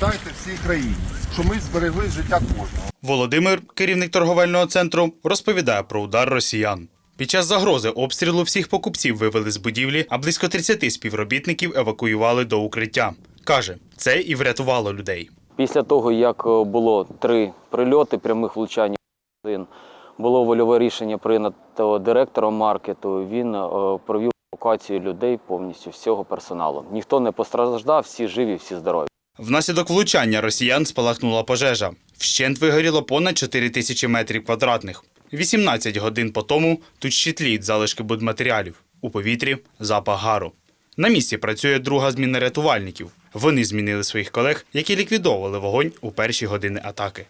передайте всій країні, що ми зберегли життя кожного. Володимир, керівник торговельного центру, розповідає про удар росіян. Під час загрози обстрілу всіх покупців вивели з будівлі, а близько 30 співробітників евакуювали до укриття. Каже, це і врятувало людей. Після того, як е, було три прильоти прямих влучань, один, було вольове рішення прийнято директором маркету. Він е, провів евакуацію людей повністю всього персоналу. Ніхто не постраждав, всі живі, всі здорові. Внаслідок влучання росіян спалахнула пожежа. Вщент вигоріло понад 4 тисячі метрів квадратних. 18 годин по тому тут ще тліють залишки будматеріалів. У повітрі запах гару. На місці працює друга зміна рятувальників. Вони змінили своїх колег, які ліквідовували вогонь у перші години атаки.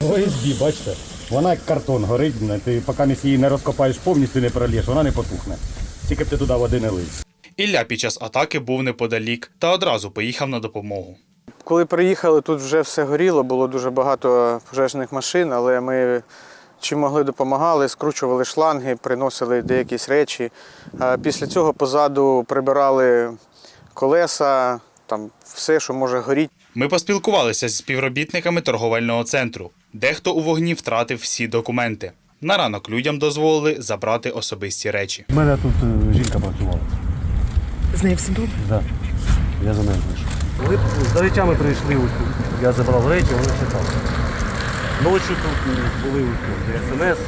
ОСБ, бачите, вона як картон горить, ти поки її не розкопаєш повністю не пролєш, вона не потухне. Тільки б ти туди води не лий. Ілля під час атаки був неподалік та одразу поїхав на допомогу. Коли приїхали, тут вже все горіло, було дуже багато пожежних машин, але ми чим могли допомагали, скручували шланги, приносили деякі речі. Після цього позаду прибирали колеса, там все, що може горіти. Ми поспілкувалися з співробітниками торговельного центру. Дехто у вогні втратив всі документи. На ранок людям дозволили забрати особисті речі. У мене тут е, жінка працювала. З нею все добре? Да. Я за нею прийшов. Ми з речами прийшли, ось тут. я забрав речі, вони читали. Ночі тут були ось тут, смс,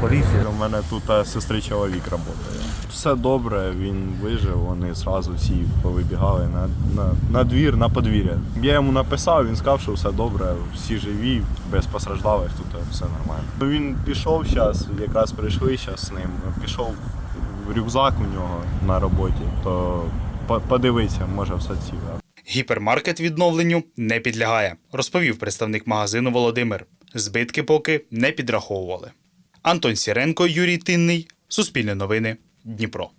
поліція. У мене тут е, сестри чоловік працює. Все добре, він вижив, вони одразу всі повибігали на, на, на двір, на подвір'я. Я йому написав, він сказав, що все добре, всі живі, без постраждалих, тут е, все нормально. Ну, Він пішов зараз, якраз прийшли зараз з ним. Пішов в рюкзак у нього на роботі, то по- подивися, може в ціле. Гіпермаркет відновленню не підлягає, розповів представник магазину Володимир. Збитки поки не підраховували. Антон Сіренко, Юрій Тинний, Суспільне новини, Дніпро.